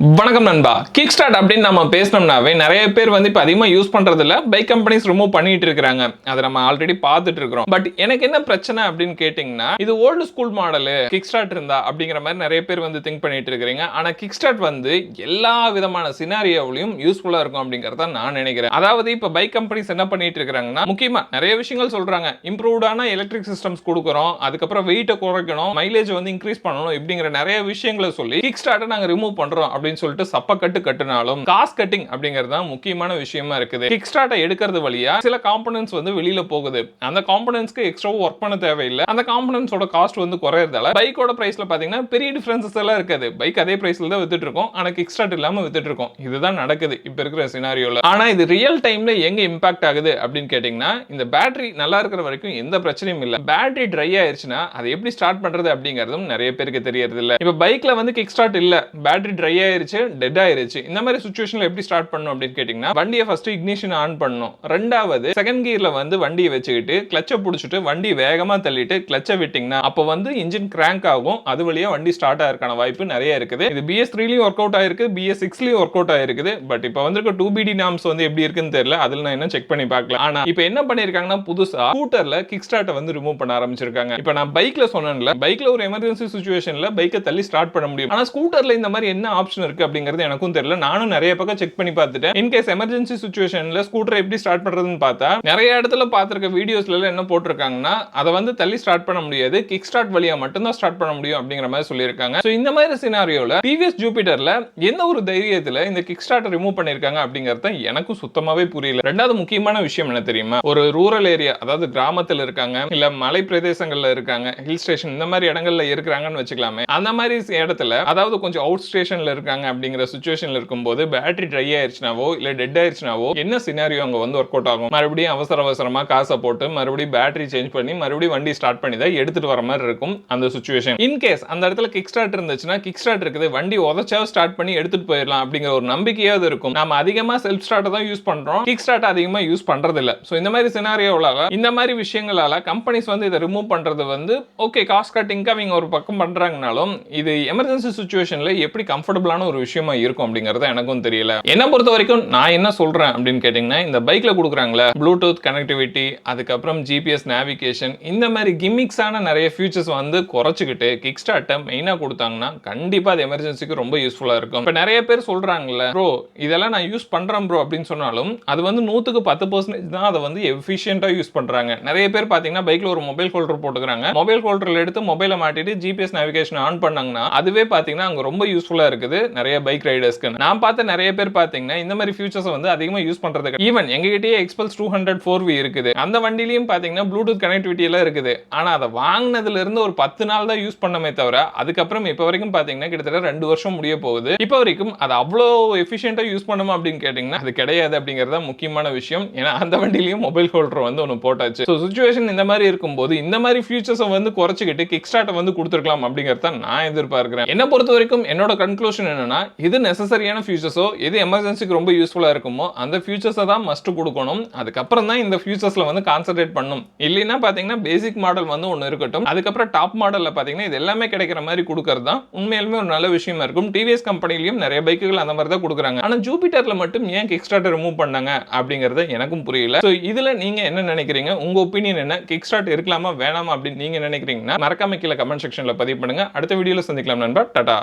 வணக்கம் நண்பா. Kick start அப்படின்னு நம்ம பேசினோம்னாவே நிறைய பேர் வந்து இப்போ அதிகமாக யூஸ் பண்ணுறதில்ல பைக் கம்பெனிஸ் ரிமூவ் பண்ணிட்டு இருக்கிறாங்க. அதை நம்ம ஆல்ரெடி பார்த்துட்டு இருக்கிறோம். பட் எனக்கு என்ன பிரச்சனை அப்படின்னு கேட்டிங்கன்னா இது old school model kick start இருந்தா அப்படிங்கிற மாதிரி நிறைய பேர் வந்து திங்க் பண்ணிட்டு இருக்கிறீங்க. ஆனா கிக் ஸ்டார்ட் வந்து எல்லா விதமான சினாரியோவிலையும் யூஸ்ஃபுல்லா இருக்கும் அப்படிங்கிறத நான் நினைக்கிறேன். அதாவது இப்போ பைக் கம்பெனிஸ் என்ன பண்ணிட்டு இருக்கிறாங்கன்னா முக்கியமா நிறைய விஷயங்கள் சொல்றாங்க. இம்ப்ரூவ்டான எலக்ட்ரிக் சிஸ்டம்ஸ் கொடுக்குறோம். அதுக்கப்புறம் வெயிட்டை குறைக்கணும். மைலேஜ் வந்து இன்க்ரீஸ் பண்ணணும். இப்படிங்கிற நிறைய விஷயங்களை சொல்லி கிக் ஸ்டார்ட்டை நாங்கள் ரிமூவ் பண்றோம் அப்படின்னு சொல்லிட்டு சப்ப கட்டு கட்டுனாலும் காஸ்ட் கட்டிங் அப்படிங்கிறது தான் முக்கியமான விஷயமா இருக்குது. கிக் ஸ்டார்ட்டை எடுக்கிறது வழியா சில காம்பனன்ஸ் வந்து வெளியில போகுது. அந்த காம்பனன்ஸ்க்கு எக்ஸ்ட்ரா ஒர்க் பண்ண தேவையில்லை. அந்த காம்பனன்ஸோட காஸ்ட் வந்து குறையறதால பைக்கோட பிரைஸ்ல பாத்தீங்கன்னா பெரிய டிஃபரன்சஸ் எல்லாம் இருக்காது. பைக் அதே பிரைஸ்ல தான் வித்துட்டு இருக்கோம். ஆனா கிக் ஸ்டார்ட் இல்லாம வித்துட்டு இருக்கோம். இதுதான் நடக்குது இப்ப இருக்கிற சினாரியோல ஆனா இது ரியல் டைம்ல எங்க இம்பாக்ட் ஆகுது அப்படின்னு கேட்டீங்கன்னா இந்த பேட்டரி நல்லா இருக்கிற வரைக்கும் எந்த பிரச்சனையும் இல்லை. பேட்டரி ட்ரை ஆயிருச்சுன்னா அதை எப்படி ஸ்டார்ட் பண்றது அப்படிங்கறதும் நிறைய பேருக்கு தெரியறது இல்லை இப்ப பைக்ல வந்து கிக் ஸ்டார்ட் இல்ல. பேட்டரி ட்ரை ஆயிருச்சு டெட் ஆயிருச்சு. இந்த மாதிரி சுச்சுவேஷன்ல எப்படி ஸ்டார்ட் பண்ணணும் அப்படின்னு கேட்டீங்கன்னா வண்டியை ஃபர்ஸ்ட் இக்னிஷன் ஆன் பண்ணணும். ரெண்டாவது செகண்ட் கியர்ல வந்து வண்டியை வச்சுக்கிட்டு கிளச்சை பிடிச்சிட்டு வண்டி வேகமா தள்ளிட்டு கிளச்சை விட்டிங்கன்னா அப்போ வந்து இன்ஜின் கிராங்க் ஆகும். அது வழியா வண்டி ஸ்டார்ட் ஆயிருக்கான வாய்ப்பு நிறைய இருக்குது. இது பிஎஸ் த்ரீலயும் ஒர்க் அவுட் ஆயிருக்கு பிஎஸ் சிக்ஸ்லயும் ஒர்க் அவுட் ஆயிருக்குது. பட் இப்போ வந்திருக்க டூ பிடி நாம்ஸ் வந்து எப்படி இருக்குன்னு தெரியல. அதுல நான் என்ன செக் பண்ணி பார்க்கல. ஆனா இப்போ என்ன பண்ணிருக்காங்கன்னா புதுசா ஸ்கூட்டர்ல கிக் ஸ்டார்ட்டை வந்து ரிமூவ் பண்ண ஆரம்பிச்சிருக்காங்க. இப்போ நான் பைக்ல சொன்னேன்ல பைக்ல ஒரு எமர்ஜென்சி சுச்சுவேஷன்ல பைக்கை தள்ளி ஸ்டார்ட் பண்ண முடியும். ஆனா ஸ்கூட்டர்ல இந்த மாதிரி என்ன ஆப்ஷன் இருக்குது அப்படிங்கிறது எனக்கும் தெரியல. நானும் நிறைய பக்கம் செக் பண்ணி பார்த்துட்டேன். இன்கேஸ் எமர்ஜென்சி சுச்சுவேஷன்ல ஸ்கூட்டரை எப்படி ஸ்டார்ட் பண்ணுறதுன்னு பார்த்தா நிறைய இடத்துல பார்த்துருக்க வீடியோஸ்ல என்ன போட்டிருக்காங்கன்னா அதை வந்து தள்ளி ஸ்டார்ட் பண்ண முடியாது. கிக் ஸ்டார்ட் வழியா மட்டும்தான் ஸ்டார்ட் பண்ண முடியும் அப்படிங்கிற மாதிரி சொல்லியிருக்காங்க. ஸோ இந்த மாதிரி சினாரியோல டிவிஎஸ் ஜூபிட்டர்ல எந்த ஒரு தைரியத்துல இந்த கிக் ஸ்டார்ட் ரிமூவ் பண்ணிருக்காங்க அப்படிங்கிறத எனக்கும் சுத்தமாவே புரியல. ரெண்டாவது முக்கியமான விஷயம் என்ன தெரியுமா? ஒரு ரூரல் ஏரியா அதாவது கிராமத்தில் இருக்காங்க இல்ல மலை பிரதேசங்கள்ல இருக்காங்க ஹில் ஸ்டேஷன் இந்த மாதிரி இடங்கள்ல இருக்கிறாங்கன்னு வச்சுக்கலாமே. அந்த மாதிரி இடத்துல அதாவது கொஞ்சம் அவுட் ஸ்டேஷன்ல இருக்காங்க அப்படிங்கிற சுச்சுவேஷனில் இருக்கும்போது பேட்டரி ட்ரை ஆயிடுச்சுனாவோ இல்ல டெட் ஆயிருச்சுனாவோ என்ன சினாரியோ அங்க வந்து ஒர்க் அவுட் ஆகும்? மறுபடியும் அவசர அவசரமாக காசை போட்டு மறுபடியும் பேட்டரி சேஞ்ச் பண்ணி மறுபடியும் வண்டி ஸ்டார்ட் பண்ணி தான் எடுத்துட்டு வர மாதிரி இருக்கும் அந்த சுச்சுவேஷன் இன்கேஸ் அந்த இடத்துல கிக் ஸ்டார்ட் இருந்துச்சுன்னா கிக் ஸ்டார்ட் இருக்குது வண்டி உதச்சா ஸ்டார்ட் பண்ணி எடுத்துட்டு போயிடலாம் அப்படிங்கிற ஒரு நம்பிக்கையாவது இருக்கும். நம்ம அதிகமா செல்ஃப் ஸ்டார்ட்டை தான் யூஸ் பண்றோம். கிக் ஸ்டார்ட் அதிகமா யூஸ் பண்ணுறதில்ல ஸோ சோ இந்த மாதிரி சினாரியோவால இந்த மாதிரி விஷயங்களால கம்பெனிஸ் வந்து இதை ரிமூவ் பண்றது வந்து ஓகே காஸ்ட் கட்டிங்காக அவங்க ஒரு பக்கம் பண்றாங்கனாலும் இது எமர்ஜென்சி சுச்சுவேஷன்ல எப்படி கம்ஃபர்டபுளான ஒரு விஷயமா இருக்கும் அப்படிங்கறது எனக்கும் தெரியல. என்ன பொறுத்த வரைக்கும் நான் என்ன சொல்றேன் அப்படின்னு கேட்டீங்கன்னா இந்த பைக்ல கொடுக்குறாங்களே ப்ளூடூத் கனெக்டிவிட்டி அதுக்கப்புறம் ஜிபிஎஸ் நேவிகேஷன் இந்த மாதிரி கிமிக்ஸான நிறைய ஃபியூச்சர்ஸ் வந்து குறைச்சிக்கிட்டு கிக் ஸ்டார்ட்டை மெயினாக கொடுத்தாங்கன்னா கண்டிப்பாக அது எமர்ஜென்சிக்கு ரொம்ப யூஸ்ஃபுல்லாக இருக்கும். இப்போ நிறைய பேர் சொல்கிறாங்கல்ல ப்ரோ இதெல்லாம் நான் யூஸ் பண்ணுறேன் ப்ரோ அப்படின்னு சொன்னாலும் அது வந்து நூற்றுக்கு பத்து பர்சன்டேஜ் தான் அதை வந்து எஃபிஷியண்டாக யூஸ் பண்ணுறாங்க நிறைய பேர் பார்த்தீங்கன்னா பைக்கில் ஒரு மொபைல் ஹோல்டர் போட்டுக்கிறாங்க. மொபைல் ஹோல்டரில் எடுத்து மொபைலை மாட்டிட்டு ஜிபிஎஸ் நேவிகேஷன் ஆன் பண்ணாங்கன்னா அதுவே பார்த்தீங்கன்னா அங்கே ரொம்ப யூஸ்ஃபுல்லாக இருக்குது. நிறைய பைக் ரைடர்ஸ்க்கு நான் பார்த்த நிறைய பேர் பார்த்தீங்கன்னா இந்த மாதிரி ஃபியூச்சர்ஸ் வந்து அதிகமாக யூஸ் பண்ணுறது even எங்ககிட்டயே Xpulse two hundred four V இருக்குது. அந்த வண்டிலையும் பார்த்தீங்கன்னா ப்ளூடூத் கனெக்டிவிட்டி எல்லாம் இருக்குது. ஆனால் அதை வாங்கினதுலேருந்து ஒரு பத்து நாள் தான் யூஸ் பண்ணமே தவிர அதுக்கப்புறம் இப்போ வரைக்கும் பார்த்தீங்கன்னா கிட்டத்தட்ட ரெண்டு வருஷம் முடிய போகுது. இப்போ வரைக்கும் அது அவ்வளோ எஃபிஷியண்டாக யூஸ் பண்ணுமா அப்படின்னு கேட்டிங்கன்னா அது கிடையாது அப்படிங்கிறது தான் முக்கியமான விஷயம். ஏன்னா அந்த வண்டிலையும் மொபைல் ஹோல்டர் வந்து ஒன்று போட்டாச்சு. ஸோ சுச்சுவேஷன் இந்த மாதிரி இருக்கும்போது இந்த மாதிரி ஃபியூச்சர்ஸை வந்து குறைச்சிக்கிட்டு கிக் ஸ்டார்ட்டை வந்து கொடுத்துருக்கலாம் அப்படிங்கிறத நான் எதிர்பார்க்குறேன். என்னை பொறுத்த வரைக்கும் என்னோட கன்க்ளூஷன் என்னென்னா இது நெசசரியான ஃபியூச்சர்ஸோ எது எமர்ஜென்சிக்கு ரொம்ப யூஸ்ஃபுல்லாக இருக்குமோ அந்த ஃபியூச்சர்ஸை தான் மஸ்ட் கொடுக்கணும். அதுக்கப்புறம் தான் இந்த ஃபியூச்சர்ஸில் வந்து கான்சென்ட்ரேட் பண்ணும். இல்லைன்னா பார்த்தீங்கன்னா பேசிக் மாடல் வந்து ஒன்று இருக்கட்டும். அதுக்கப்புறம் டாப் மாடலில் பார்த்தீங்கன்னா இது எல்லாமே கிடைக்கிற மாதிரி கொடுக்கறது தான். உண்மையிலுமே ஒரு நல்ல விஷயமா இருக்கும். டிவிஎஸ் கம்பெனிலையும் நிறைய பைக்குகள் அந்த மாதிரி தான் கொடுக்குறாங்க. ஆனால் ஜூபிட்டரில் மட்டும் ஏன் கிக்ஸ்டார்ட் ரிமூவ் பண்ணாங்க? அப்படிங்கிறது எனக்கும் புரியல. ஸோ இதில் நீங்கள் என்ன நினைக்கிறீங்க? உங்கள் ஒப்பீனியன் என்ன? கிக் ஸ்டார்ட் இருக்கலாமா வேணாமா அப்படின்னு நீங்கள் நினைக்கிறீங்கன்னா மறக்காம கீழே கமெண்ட் செக்ஷனில் பதிவு பண்ணுங்க. அடுத்த வீடியோவில் சந்திக்கலாம் நண்பா. டாடா.